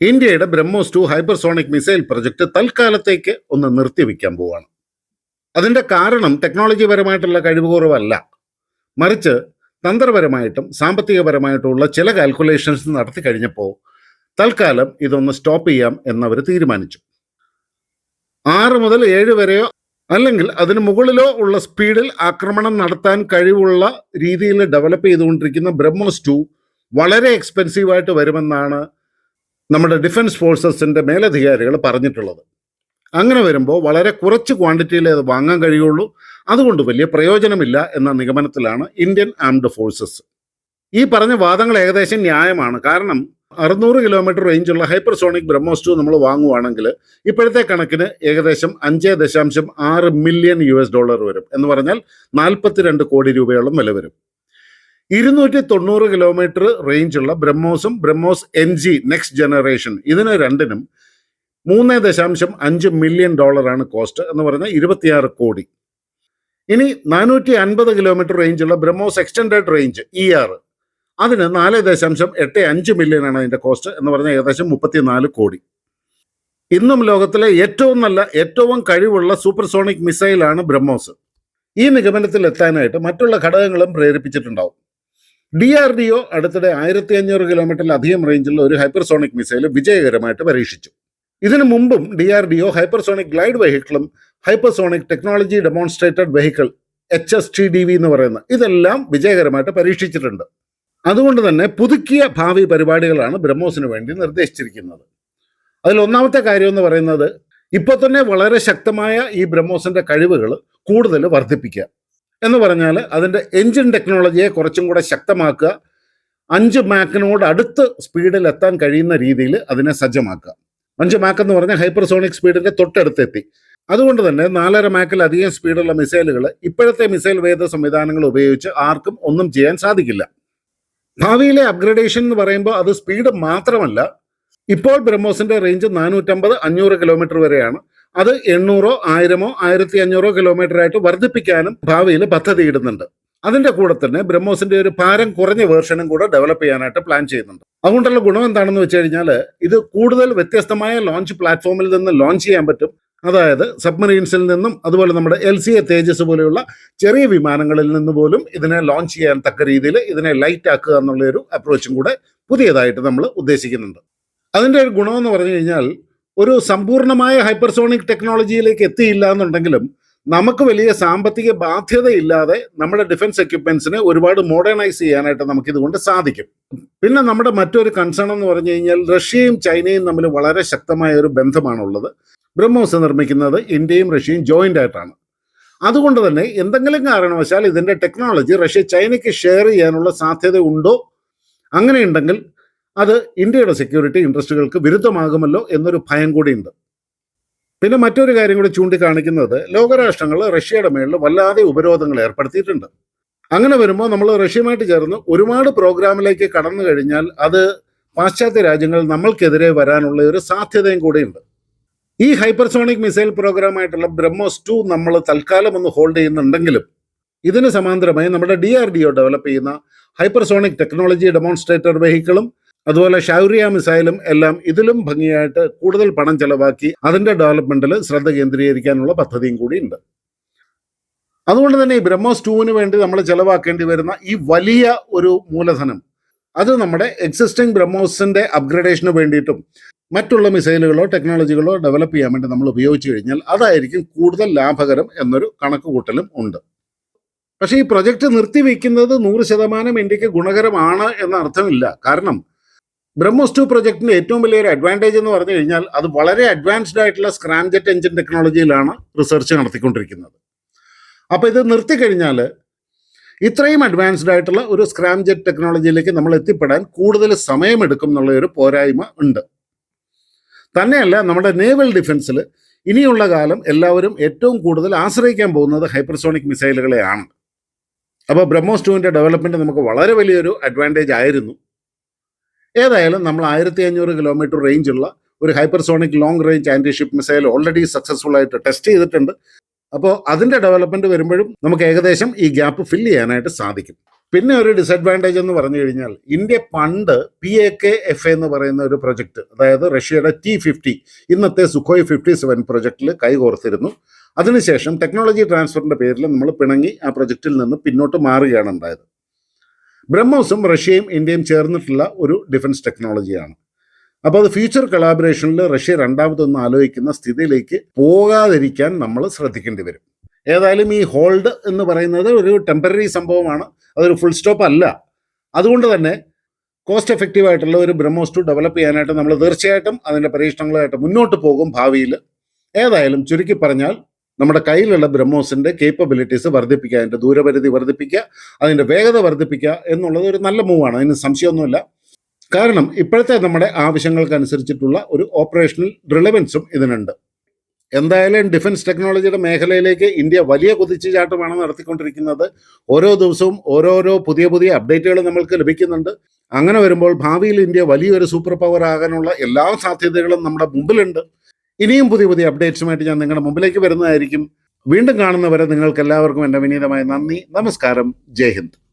ഇന്ത്യയുടെ BrahMos two hypersonic missile project തൽക്കാലത്തേക്ക് ഒന്ന് നിർത്തിവെക്കാൻ പോവുകയാണ് അതിന്റെ കാരണം ടെക്നോളജി പരമായിട്ടുള്ള കഴിവ് കുറവല്ല. മറിച്ച് തന്ത്രപരമായിട്ടും സാമ്പത്തികപരമായിട്ടുള്ള ചില കാൽക്കുലേഷൻസ് നടത്തി കഴിഞ്ഞപ്പോൾ തൽക്കാലം ഇതൊന്ന് സ്റ്റോപ്പ് ചെയ്യാം എന്നവർ തീരുമാനിച്ചു. ആറ് മുതൽ ഏഴ് വരെയോ അല്ലെങ്കിൽ അതിന് മുകളിലോ ഉള്ള സ്പീഡിൽ ആക്രമണം നടത്താൻ കഴിവുള്ള രീതിയിൽ ഡെവലപ്പ് ചെയ്തുകൊണ്ടിരിക്കുന്ന ബ്രഹ്മോസ് ടു വളരെ എക്സ്പെൻസീവായിട്ട് വരുമെന്നാണ് നമ്മുടെ ഡിഫൻസ് ഫോഴ്സസിന്റെ മേലധികാരികൾ പറഞ്ഞിട്ടുള്ളത്. അങ്ങനെ വരുമ്പോൾ വളരെ കുറച്ച് ക്വാണ്ടിറ്റിയിലേ അത് വാങ്ങാൻ കഴിയുള്ളൂ. അതുകൊണ്ട് വലിയ പ്രയോജനമില്ല എന്ന നിഗമനത്തിലാണ് ഇന്ത്യൻ ആംഡ് ഫോഴ്സസ്. ഈ പറഞ്ഞ വാദങ്ങൾ ഏകദേശം ന്യായമാണ്. കാരണം അറുന്നൂറ് കിലോമീറ്റർ റേഞ്ചുള്ള ഹൈപ്പർസോണിക് ബ്രഹ്മോസ് ടു നമ്മൾ വാങ്ങുവാണെങ്കിൽ ഇപ്പോഴത്തെ കണക്കിന് ഏകദേശം അഞ്ച് ദശാംശം ആറ് മില്യൺ യു എസ് ഡോളർ വരും. എന്ന് പറഞ്ഞാൽ നാൽപ്പത്തിരണ്ട് കോടി രൂപയോളം വില വരും. ഇരുന്നൂറ്റി തൊണ്ണൂറ് കിലോമീറ്റർ റേഞ്ചുള്ള ബ്രഹ്മോസും BrahMos N G next generation ഇതിന് രണ്ടിനും മൂന്ന് ദശാംശം അഞ്ച് മില്യൺ ഡോളറാണ് കോസ്റ്റ് എന്ന് പറഞ്ഞാൽ ഇരുപത്തിയാറ് കോടി. ഇനി നാനൂറ്റി അൻപത് kilometre റേഞ്ചുള്ള BrahMos extended range E R അതിന് നാല് ദശാംശം എട്ട് അഞ്ച് മില്യൺ ആണ് അതിന്റെ കോസ്റ്റ് എന്ന് പറഞ്ഞാൽ ഏകദേശം മുപ്പത്തിനാല് കോടി. ഇന്നും ലോകത്തിലെ ഏറ്റവും നല്ല ഏറ്റവും കഴിവുള്ള സൂപ്പർസോണിക് മിസൈലാണ് ബ്രഹ്മോസ്. ഈ നിഗമനത്തിൽ എത്താനായിട്ട് മറ്റുള്ള ഘടകങ്ങളും പ്രേരിപ്പിച്ചിട്ടുണ്ടാവും. ഡി ആർ ഡി ഒ അടുത്തിടെ ആയിരത്തി അഞ്ഞൂറ് കിലോമീറ്ററിലധികം റേഞ്ചുള്ള ഒരു ഹൈപ്പർസോണിക് മിസൈൽ വിജയകരമായിട്ട് പരീക്ഷിച്ചു. ഇതിനു മുമ്പും D R D O hypersonic glide വെഹിക്കിളും hypersonic technology demonstrated vehicle H S T D V എന്ന് പറയുന്ന ഇതെല്ലാം വിജയകരമായിട്ട് പരീക്ഷിച്ചിട്ടുണ്ട്. അതുകൊണ്ട് തന്നെ പുതുക്കിയ ഭാവി പരിപാടികളാണ് ബ്രഹ്മോസിന് വേണ്ടി നിർദ്ദേശിച്ചിരിക്കുന്നത്. അതിൽ ഒന്നാമത്തെ കാര്യം എന്ന് പറയുന്നത് ഇപ്പോൾ തന്നെ വളരെ ശക്തമായ ഈ ബ്രഹ്മോസിന്റെ കഴിവുകൾ കൂടുതൽ വർദ്ധിപ്പിക്കുക. എന്ന് പറഞ്ഞാൽ അതിന്റെ എൻജിൻ ടെക്നോളജിയെ കുറച്ചും കൂടെ ശക്തമാക്കുക. അഞ്ച് മാക്കിനോട് അടുത്ത് സ്പീഡിൽ എത്താൻ കഴിയുന്ന രീതിയിൽ അതിനെ സജ്ജമാക്കുക. അഞ്ച് മാക്ക് എന്ന് പറഞ്ഞാൽ ഹൈപ്പർസോണിക് സ്പീഡിന്റെ തൊട്ടടുത്തെത്തി. അതുകൊണ്ട് തന്നെ നാലര മാക്കിൽ അധികം സ്പീഡുള്ള മിസൈലുകൾ ഇപ്പോഴത്തെ മിസൈൽ വേദ സംവിധാനങ്ങൾ ഉപയോഗിച്ച് ആർക്കും ഒന്നും ചെയ്യാൻ സാധിക്കില്ല. ഭാവിയിലെ അപ്ഗ്രഡേഷൻ എന്ന് പറയുമ്പോൾ അത് സ്പീഡ് മാത്രമല്ല ഇപ്പോൾ ബ്രഹ്മോസിന്റെ റേഞ്ച് നാനൂറ്റമ്പത് അഞ്ഞൂറ് കിലോമീറ്റർ വരെയാണ്. അത് എണ്ണൂറോ ആയിരമോ ആയിരത്തി അഞ്ഞൂറോ കിലോമീറ്റർ ആയിട്ട് വർദ്ധിപ്പിക്കാനും ഭാവിയിൽ പദ്ധതി ഇടുന്നുണ്ട്. അതിന്റെ കൂടെ തന്നെ ബ്രഹ്മോസിന്റെ ഒരു ഭാരം കുറഞ്ഞ വേർഷനും കൂടെ ഡെവലപ്പ് ചെയ്യാനായിട്ട് പ്ലാൻ ചെയ്യുന്നുണ്ട്. അതുകൊണ്ടുള്ള ഗുണം എന്താണെന്ന് വെച്ച് കഴിഞ്ഞാൽ ഇത് കൂടുതൽ വ്യത്യസ്തമായ ലോഞ്ച് പ്ലാറ്റ്ഫോമിൽ നിന്ന് ലോഞ്ച് ചെയ്യാൻ പറ്റും. അതായത് സബ്മറീൻസിൽ നിന്നും അതുപോലെ നമ്മുടെ എൽ സി എ തേജസ് പോലെയുള്ള ചെറിയ വിമാനങ്ങളിൽ നിന്ന് പോലും ഇതിനെ ലോഞ്ച് ചെയ്യാൻ തക്ക രീതിയിൽ ഇതിനെ ലൈറ്റ് ആക്കുക എന്നുള്ള ഒരു അപ്രോച്ചും കൂടെ പുതിയതായിട്ട് നമ്മൾ ഉദ്ദേശിക്കുന്നുണ്ട്. അതിന്റെ ഒരു ഗുണമെന്ന് പറഞ്ഞു കഴിഞ്ഞാൽ ഒരു സമ്പൂർണമായ ഹൈപ്പർസോണിക് ടെക്നോളജിയിലേക്ക് എത്തിയില്ല എന്നുണ്ടെങ്കിലും നമുക്ക് വലിയ സാമ്പത്തിക ബാധ്യതയില്ലാതെ നമ്മുടെ ഡിഫൻസ് എക്യുപ്മെന്റ്സിനെ ഒരുപാട് മോഡേണൈസ് ചെയ്യാനായിട്ട് നമുക്ക് ഇതുകൊണ്ട് സാധിക്കും. പിന്നെ നമ്മുടെ മറ്റൊരു കൺസേൺ എന്ന് പറഞ്ഞു കഴിഞ്ഞാൽ റഷ്യയും ചൈനയും തമ്മിൽ വളരെ ശക്തമായ ഒരു ബന്ധമാണുള്ളത്. ബ്രഹ്മോസ് നിർമ്മിക്കുന്നത് ഇന്ത്യയും റഷ്യയും ജോയിന്റ് ആയിട്ടാണ്. അതുകൊണ്ട് തന്നെ എന്തെങ്കിലും കാരണവശാൽ ഇതിന്റെ ടെക്നോളജി റഷ്യ ചൈനയ്ക്ക് ഷെയർ ചെയ്യാനുള്ള സാധ്യത ഉണ്ടോ? അങ്ങനെയുണ്ടെങ്കിൽ അത് ഇന്ത്യയുടെ സെക്യൂരിറ്റി ഇൻട്രസ്റ്റുകൾക്ക് വിരുദ്ധമാകുമല്ലോ എന്നൊരു ഭയം കൂടിയുണ്ട്. പിന്നെ മറ്റൊരു കാര്യം കൂടി ചൂണ്ടിക്കാണിക്കുന്നത് ലോകരാഷ്ട്രങ്ങൾ റഷ്യയുടെ മേളിൽ വല്ലാതെ ഉപരോധങ്ങൾ ഏർപ്പെടുത്തിയിട്ടുണ്ട്. അങ്ങനെ വരുമ്പോൾ നമ്മൾ റഷ്യയുമായിട്ട് ചേർന്ന് ഒരുപാട് പ്രോഗ്രാമിലേക്ക് കടന്നു കഴിഞ്ഞാൽ അത് പാശ്ചാത്യ രാജ്യങ്ങൾ നമ്മൾക്കെതിരെ വരാനുള്ള ഒരു സാധ്യതയും കൂടിയുണ്ട്. ഈ ഹൈപ്പർസോണിക് മിസൈൽ പ്രോഗ്രാമായിട്ടുള്ള ബ്രഹ്മോസ് ടു നമ്മൾ തൽക്കാലം ഒന്ന് ഹോൾഡ് ചെയ്യുന്നുണ്ടെങ്കിലും ഇതിന് സമാന്തരമായി നമ്മുടെ D R D O develop ചെയ്യുന്ന ഹൈപ്പർസോണിക് ടെക്നോളജി ഡെമോൺസ്ട്രേറ്റർ വെഹിക്കിളും അതുപോലെ ഷൗറിയ മിസൈലും എല്ലാം ഇതിലും ഭംഗിയായിട്ട് കൂടുതൽ പണം ചെലവാക്കി അതിന്റെ ഡെവലപ്മെന്റിൽ ശ്രദ്ധ കേന്ദ്രീകരിക്കാനുള്ള പദ്ധതിയും കൂടി ഉണ്ട്. അതുകൊണ്ട് തന്നെ ഈ ബ്രഹ്മോസ് ടുവിന് വേണ്ടി നമ്മൾ ചെലവാക്കേണ്ടി വരുന്ന ഈ വലിയ ഒരു മൂലധനം അത് നമ്മുടെ എക്സിസ്റ്റിംഗ് ബ്രഹ്മോസിന്റെ അപ്ഗ്രഡേഷന് വേണ്ടിയിട്ടും മറ്റുള്ള മിസൈലുകളോ ടെക്നോളജികളോ ഡെവലപ്പ് ചെയ്യാൻ വേണ്ടി നമ്മൾ ഉപയോഗിച്ചു കഴിഞ്ഞാൽ അതായിരിക്കും കൂടുതൽ ലാഭകരം എന്നൊരു കണക്കുകൂട്ടലും ഉണ്ട്. പക്ഷേ ഈ പ്രൊജക്ട് നിർത്തിവെക്കുന്നത് നൂറ് ശതമാനം ഇന്ത്യയ്ക്ക് ഗുണകരമാണ് എന്ന അർത്ഥമില്ല. കാരണം ബ്രഹ്മോസ് ടു പ്രൊജക്ടിന് ഏറ്റവും വലിയൊരു അഡ്വാന്റേജ് എന്ന് പറഞ്ഞു കഴിഞ്ഞാൽ അത് വളരെ അഡ്വാൻസ്ഡ് ആയിട്ടുള്ള സ്ക്രാംജെറ്റ് എഞ്ചിൻ ടെക്നോളജിയിലാണ് റിസർച്ച് നടത്തിക്കൊണ്ടിരിക്കുന്നത്. അപ്പോൾ ഇത് നിർത്തിക്കഴിഞ്ഞാൽ ഇത്രയും അഡ്വാൻസ്ഡ് ആയിട്ടുള്ള ഒരു സ്ക്രാംജെറ്റ് ടെക്നോളജിയിലേക്ക് നമ്മൾ എത്തിപ്പെടാൻ കൂടുതൽ സമയമെടുക്കും എന്നുള്ള ഒരു പോരായ്മ ഉണ്ട്. തന്നെയല്ല നമ്മുടെ നേവൽ ഡിഫൻസിൽ ഇനിയുള്ള കാലം എല്ലാവരും ഏറ്റവും കൂടുതൽ ആശ്രയിക്കാൻ പോകുന്നത് ഹൈപ്പർസോണിക് മിസൈലുകളെയാണ് അപ്പോൾ ബ്രഹ്മോസ് ടുവിന്റെ ഡെവലപ്മെന്റ് നമുക്ക് വളരെ വലിയൊരു അഡ്വാന്റേജ് ആയിരുന്നു. ഏതായാലും നമ്മൾ ആയിരത്തി അഞ്ഞൂറ് കിലോമീറ്റർ റേഞ്ചുള്ള ഒരു hypersonic long range anti ship missile already successful ആയിട്ട് ടെസ്റ്റ് ചെയ്തിട്ടുണ്ട്. അപ്പോൾ അതിന്റെ ഡെവലപ്മെന്റ് വരുമ്പോഴും നമുക്ക് ഏകദേശം ഈ ഗ്യാപ്പ് ഫില്ല് ചെയ്യാനായിട്ട് സാധിക്കും. പിന്നെ ഒരു ഡിസഡ്വാന്റേജ് എന്ന് പറഞ്ഞു കഴിഞ്ഞാൽ ഇന്ത്യ പണ്ട് പി എ കെ എഫ് എന്ന് പറയുന്ന ഒരു പ്രൊജക്ട് അതായത് റഷ്യയുടെ ടി ഫിഫ്റ്റി ഇന്നത്തെ സുഖോയ് ഫിഫ്റ്റി സെവൻ പ്രൊജക്റ്റിൽ കൈകോർത്തിരുന്നു. അതിനുശേഷം ടെക്നോളജി ട്രാൻസ്ഫറിന്റെ പേരിൽ നമ്മൾ പിണങ്ങി ആ പ്രൊജക്റ്റിൽ നിന്ന് പിന്നോട്ട് മാറുകയാണ് ഉണ്ടായത്. ബ്രഹ്മോസും റഷ്യയും ഇന്ത്യയും ചേർന്നിട്ടുള്ള ഒരു ഡിഫൻസ് ടെക്നോളജിയാണ്. അപ്പോൾ അത് ഫ്യൂച്ചർ കൊളാബറേഷനിൽ റഷ്യ രണ്ടാമതൊന്നും ആലോചിക്കുന്ന സ്ഥിതിയിലേക്ക് പോകാതിരിക്കാൻ നമ്മൾ ശ്രദ്ധിക്കേണ്ടി വരും. ഏതായാലും ഈ ഹോൾഡ് എന്ന് പറയുന്നത് ഒരു ടെമ്പററി സംഭവമാണ്. അതൊരു ഫുൾ സ്റ്റോപ്പ് അല്ല. അതുകൊണ്ട് തന്നെ കോസ്റ്റ് എഫക്റ്റീവ് ആയിട്ടുള്ള ഒരു ബ്രഹ്മോസ് ടു ഡെവലപ്പ് ചെയ്യാനായിട്ട് നമ്മൾ തീർച്ചയായിട്ടും അതിന്റെ പരീക്ഷണങ്ങളായിട്ട് മുന്നോട്ട് പോകും ഭാവിയിൽ ഏതായാലും ചുരുക്കി പറഞ്ഞാൽ നമ്മുടെ കയ്യിലുള്ള ബ്രഹ്മോസിന്റെ കേപ്പബിലിറ്റീസ് വർദ്ധിപ്പിക്കുക അതിന്റെ ദൂരപരിധി വർദ്ധിപ്പിക്കുക അതിന്റെ വേഗത വർദ്ധിപ്പിക്കുക എന്നുള്ളത് ഒരു നല്ല മൂവാണ് അതിന് സംശയമൊന്നുമില്ല. കാരണം ഇപ്പോഴത്തെ നമ്മുടെ ആവശ്യങ്ങൾക്കനുസരിച്ചിട്ടുള്ള ഒരു ഓപ്പറേഷണൽ റിലവൻസും ഇതിനുണ്ട്. എന്തായാലും ഡിഫൻസ് ടെക്നോളജിയുടെ മേഖലയിലേക്ക് ഇന്ത്യ വലിയ കുതിച്ചുചാട്ടമാണ് നടത്തിക്കൊണ്ടിരിക്കുന്നത്. ഓരോ ദിവസവും ഓരോരോ പുതിയ പുതിയ അപ്ഡേറ്റുകൾ നമ്മൾക്ക് ലഭിക്കുന്നുണ്ട്. അങ്ങനെ വരുമ്പോൾ ഭാവിയിൽ ഇന്ത്യ വലിയൊരു സൂപ്പർ പവർ ആകാനുള്ള എല്ലാ സാധ്യതകളും നമ്മുടെ മുമ്പിലുണ്ട്. ഇനിയും പുതിയ പുതിയ അപ്ഡേറ്റ്സുമായിട്ട് ഞാൻ നിങ്ങളുടെ മുമ്പിലേക്ക് വരുന്നതായിരിക്കും. വീണ്ടും കാണുന്നവരെ നിങ്ങൾക്ക് എല്ലാവർക്കും എന്റെ വിനീതമായ നന്ദി. നമസ്കാരം. ജയ് ഹിന്ദ്.